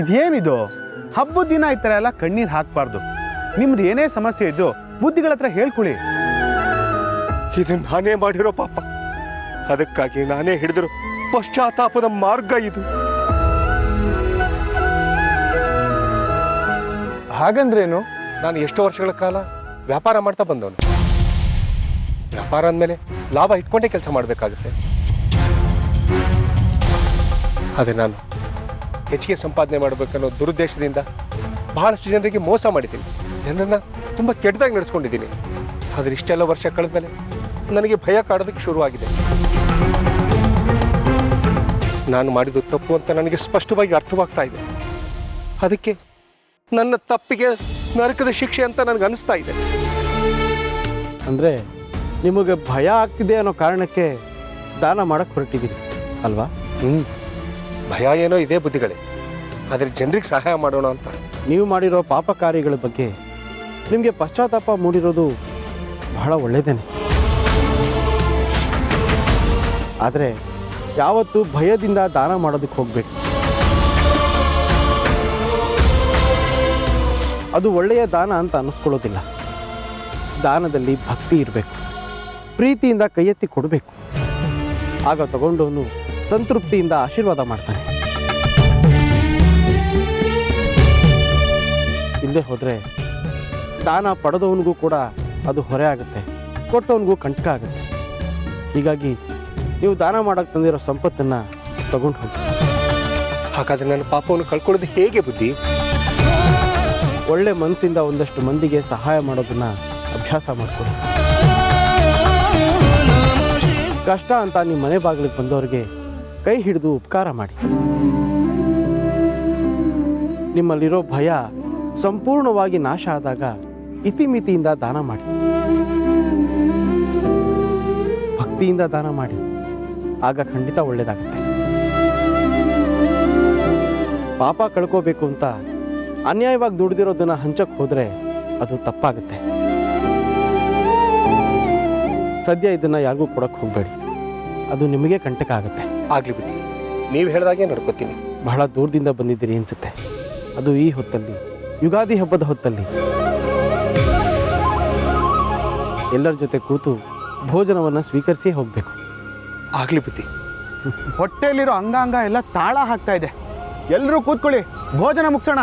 ಇದೇನಿದು? ಹಬ್ಬದ ದಿನ ಈ ಥರ ಎಲ್ಲ ಕಣ್ಣೀರು ಹಾಕಬಾರ್ದು. ನಿಮ್ದು ಏನೇ ಸಮಸ್ಯೆ ಇದ್ದು ಬುದ್ಧಿಗಳ ಹತ್ರ ಹೇಳ್ಕೊಳ್ಳಿ. ಇದು ನಾನೇ ಮಾಡಿರೋ ಪಾಪ. ಅದಕ್ಕಾಗಿ ನಾನೇ ಹಿಡಿದ್ರು ಪಶ್ಚಾತ್ತಾಪದ ಮಾರ್ಗ ಇದು. ಹಾಗಂದ್ರೇನು? ನಾನು ಎಷ್ಟೋ ವರ್ಷಗಳ ಕಾಲ ವ್ಯಾಪಾರ ಮಾಡ್ತಾ ಬಂದವನು. ವ್ಯಾಪಾರ ಅಂದಮೇಲೆ ಲಾಭ ಇಟ್ಕೊಂಡೇ ಕೆಲಸ ಮಾಡಬೇಕಾಗುತ್ತೆ. ಅದೇ ನಾನು. ಹೆಚ್ಚಿಗೆ ಸಂಪಾದನೆ ಮಾಡಬೇಕನ್ನೋ ದುರುದ್ದೇಶದಿಂದ ಬಹಳಷ್ಟು ಜನರಿಗೆ ಮೋಸ ಮಾಡಿದ್ದೀನಿ. ಜನರನ್ನು ತುಂಬ ಕೆಟ್ಟದಾಗಿ ನಡೆಸ್ಕೊಂಡಿದ್ದೀನಿ. ಆದರೆ ಇಷ್ಟೆಲ್ಲ ವರ್ಷ ಕಳೆದ ಮೇಲೆ ನನಗೆ ಭಯ ಕಾಡೋದಕ್ಕೆ ಶುರುವಾಗಿದೆ. ನಾನು ಮಾಡಿದ್ದು ತಪ್ಪು ಅಂತ ನನಗೆ ಸ್ಪಷ್ಟವಾಗಿ ಅರ್ಥವಾಗ್ತಾ ಇದೆ. ಅದಕ್ಕೆ ನನ್ನ ತಪ್ಪಿಗೆ ನರಕದ ಶಿಕ್ಷೆ ಅಂತ ನನಗೆ ಅನಿಸ್ತಾ ಇದೆ. ಅಂದರೆ ನಿಮಗೆ ಭಯ ಆಗ್ತಿದೆ ಅನ್ನೋ ಕಾರಣಕ್ಕೆ ದಾನ ಮಾಡಕ್ಕೆ ಹೊರಟಿದ್ದೀರಿ ಅಲ್ವಾ? ಹ್ಮ್. ಭಯ ಏನೋ ಇದೆ ಬುದ್ಧಿಗಳೇ. ಆದರೆ ಜನರಿಗೆ ಸಹಾಯ ಮಾಡೋಣ ಅಂತ. ನೀವು ಮಾಡಿರೋ ಪಾಪ ಕಾರ್ಯಗಳ ಬಗ್ಗೆ ನಿಮಗೆ ಪಶ್ಚಾತ್ತಾಪ ಮೂಡಿರೋದು ಬಹಳ ಒಳ್ಳೆಯದೇನೆ ಆದರೆ ಯಾವತ್ತೂ ಭಯದಿಂದ ದಾನ ಮಾಡೋದಕ್ಕೆ ಹೋಗಬೇಡಿ. ಅದು ಒಳ್ಳೆಯ ದಾನ ಅಂತ ಅನ್ನಿಸ್ಕೊಳ್ಳೋದಿಲ್ಲ. ದಾನದಲ್ಲಿ ಭಕ್ತಿ ಇರಬೇಕು. ಪ್ರೀತಿಯಿಂದ ಕೈ ಎತ್ತಿ ಕೊಡಬೇಕು. ಆಗ ತಗೊಂಡವನು ಸಂತೃಪ್ತಿಯಿಂದ ಆಶೀರ್ವಾದ ಮಾಡ್ತಾನೆ. ಇಲ್ಲದೆ ಹೋದರೆ ದಾನ ಪಡೆದವನಿಗೂ ಕೂಡ ಅದು ಹೊರೆ ಆಗುತ್ತೆ ಕೊಟ್ಟವನಿಗೂ ಕಂಟಕ ಆಗುತ್ತೆ. ಹೀಗಾಗಿ ನೀವು ದಾನ ಮಾಡಕ್ಕೆ ತಂದಿರೋ ಸಂಪತ್ತನ್ನು ತಗೊಂಡು ಹೋಗಿ. ಹಾಗಾದರೆ ನನ್ನ ಪಾಪವನ್ನು ಕಳ್ಕೊಳ್ಳೋದು ಹೇಗೆ ಬುದ್ಧಿ? ಒಳ್ಳೆ ಮನಸ್ಸಿಂದ ಒಂದಷ್ಟು ಮಂದಿಗೆ ಸಹಾಯ ಮಾಡೋದನ್ನು ಅಭ್ಯಾಸ ಮಾಡಿಕೊಡಿ ಕಷ್ಟ ಅಂತ ನಿಮ್ಮ ಮನೆ ಬಾಗಿಲಿಗೆ ಬಂದವರಿಗೆ ಕೈ ಹಿಡಿದು ಉಪಕಾರ ಮಾಡಿ. ನಿಮ್ಮಲ್ಲಿರೋ ಭಯ ಸಂಪೂರ್ಣವಾಗಿ ನಾಶ ಆದಾಗ ಇತಿಮಿತಿಯಿಂದ ದಾನ ಮಾಡಿ. ಭಕ್ತಿಯಿಂದ ದಾನ ಮಾಡಿ. ಆಗ ಖಂಡಿತ ಒಳ್ಳೆಯದಾಗುತ್ತೆ ಪಾಪ ಕಳ್ಕೋಬೇಕು ಅಂತ ಅನ್ಯಾಯವಾಗಿ ದುಡ್ದಿರೋದನ್ನ ಹಂಚಕ್ಕೆ ಹೋದರೆ ಅದು ತಪ್ಪಾಗುತ್ತೆ. ಸದ್ಯ ಇದನ್ನು ಯಾರಿಗೂ ಕೊಡೋಕ್ಕೆ ಹೋಗಬೇಡಿ. ಅದು ನಿಮಗೆ ಕಂಟಕ ಆಗುತ್ತೆ. ಆಗ್ಲಿ ಬುದ್ಧಿ. ನೀವು ಹೇಳಿದಾಗೆ ನಡ್ಕೋತೀನಿ. ಬಹಳ ದೂರದಿಂದ ಬಂದಿದ್ದೀರಿ ಅನ್ಸುತ್ತೆ. ಅದು ಈ ಹೊತ್ತಲ್ಲಿ ಯುಗಾದಿ ಹಬ್ಬದ ಹೊತ್ತಲ್ಲಿ. ಎಲ್ಲರ ಜೊತೆ ಕೂತು ಭೋಜನವನ್ನು ಸ್ವೀಕರಿಸಿ ಹೋಗಬೇಕು. ಆಗ್ಲಿ ಬುದ್ಧಿ. ಹೊಟ್ಟೆಯಲ್ಲಿರೋ ಅಂಗಾಂಗ ಎಲ್ಲ ತಾಳ ಹಾಕ್ತಾ ಇದೆ. ಎಲ್ಲರೂ ಕೂತ್ಕೊಳ್ಳಿ ಭೋಜನ ಮುಗಿಸೋಣ.